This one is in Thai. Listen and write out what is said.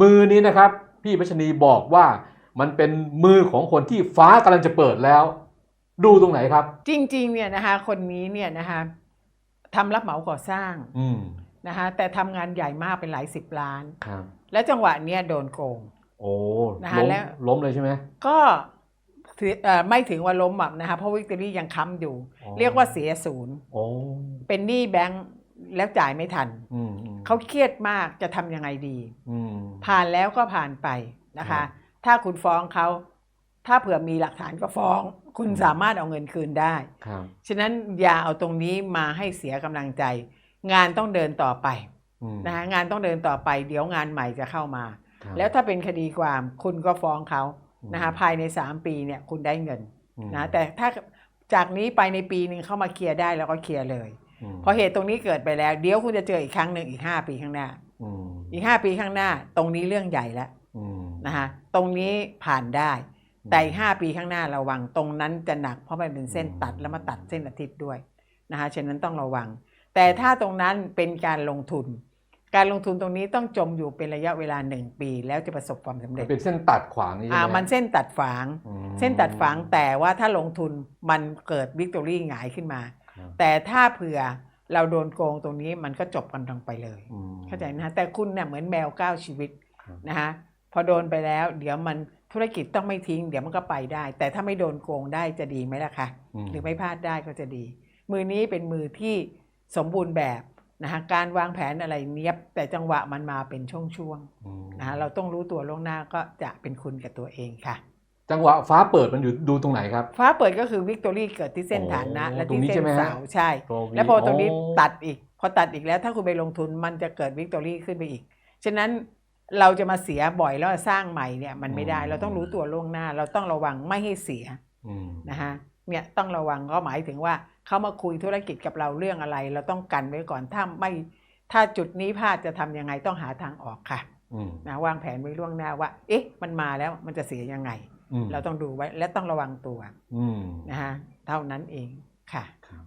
มือนี้นะครับพี่พัชนีบอกว่ามันเป็นมือของคนที่ฟ้ากำลังจะเปิดแล้ว ดูตรงไหนครับ จริงๆเนี่ยนะคะคนนี้เนี่ยนะคะทำรับเหมาก่อสร้างอืมนะคะแต่ทำงานใหญ่มากเป็นหลายสิบล้าน ครับ และจังหวะเนี้ยโดนโกง โอ้นะคะล้มแล้ว ล้มเลยใช่ไหมก็ถือเอ่อไม่ถึงว่าล้มแบบนะคะเพราะวิกตอรี่ยังค้ำอยู่ อ๋อเรียกว่าเสียศูนย์ โอ้เป็นหนี้แบงค์แล้วจ่ายไม่ทัน อืมอืม เขาเครียดมากจะทำยังไงดีอืมผ่านแล้วก็ผ่านไปนะครัคะบถ้าคุณฟ้องเขา ถ้าเผื่อมีหลักฐานก็ฟ้อง คุณสามารถเอาเงินคืนได้ ครับ ฉะนั้นอย่าเอาตรงนี้มาให้เสียกำลังใจ งานต้องเดินต่อไปอืมนะคะงานต้องเดินต่อไป เดี๋ยวงานใหม่จะเข้ามา ครับ แล้วถ้าเป็นคดีความคุณก็ฟ้องเขาอืมนะคะภายใน 3 ปีเนี่ยคุณได้เงินอืมนะแต่ถ้าจากนี้ไปในปีหนึ่งเข้ามาเคลียร์ได้แล้วก็เคลียร์เลยมเพราะเหตุตรงนี้เกิดไปแล้ว เดี๋ยวคุณจะเจออีกครั้งหนึ่งอีก5ปีข้างหน้าอืมอีก5ปีข้างหน้า ตรงนี้เรื่องใหญ่แล้วอืมนะคะตรงนี้ผ่านได้มแต่อีกห้าปีข้างหน้าระวังตรงนั้นจะหนักเพราะมันเป็นเส้นอืมตัดแล้วมาตัดเส้นอาทิตย์ด้วยนะคะฉะนั้นต้องระวัง แต่ถ้าตรงนั้นเป็นการลงทุน การลงทุนตรงนี้ต้องจมอยู่เป็นระยะเวลาหนึ่งปี แล้วจะประสบความสำมัเร็นจเป็นเส้นตัดขวางนี่ใช่อ่าไหมมันเส้นตัดฝางอืมเส้นตัดฝางแต่ว่าถ้าลงทุนมันเกิดวิกตอรี่หงายขึ้นมาครับ แต่ถ้าเผื่อเราโดนโกงตรงนี้มันก็จบกันลงไปเลยอืมเข้าใจนะฮะแต่คุณเนี่ยเหมือนแมวเก้าชีวิตครับนะฮะพอโดนไปแล้ว เดี๋ยวมันธุรกิจต้องไม่ทิ้ง เดี๋ยวมันก็ไปได้ แต่ถ้าไม่โดนโกงได้จะดีไหมล่ะคะมหรือไม่พลาดได้ก็จะดี มือนี้เป็นมือที่สมบูรณ์แบบนะฮะการวางแผนอะไรเนี้ยบแต่จังหวะมันมาเป็นช่วงอืมๆนะฮะเราต้องรู้ตัวล่วงหน้าก็จะเป็นคุณกับตัวเองค่ะ จังหวะฟ้าเปิดมันอยู่ดูตรงไหนครับ ฟ้าเปิดก็คือวิกตอรี่เกิดที่เส้นโอ้ฐานะ และตรงที่นี้เส้ใช่นไหมฮะเสาใช่ตรงนี้แล้วพอตรงนี้โอ้ตัดอีก พอตัดอีกแล้วถ้าคุณไปลงทุนมันจะเกิดวิกตอรี่ขึ้นไปอีก ฉะนั้นเราจะมาเสียบ่อยแล้วสร้างใหม่เนี่ยมันไม่ได้เราต้องรู้ตัวล่วงหน้า เราต้องระวังไม่ให้เสียอืมนะฮะเนี่ยต้องระวังก็หมายถึงว่าเขามาคุยธุรกิจกับเราเรื่องอะไร เราต้องกันไว้ก่อนถ้าไม่ถ้าจุดนี้พลาดจะทำยังไงต้องหาทางออกค่ะอืมนะวางแผนไว้ล่วงหน้าว่า เอ๊ะ มันมาแล้วมันจะเสียยังไงอืม เราต้องดูไว้และต้องระวังตัวอืมนะฮะเท่านั้นเองค่ะครับ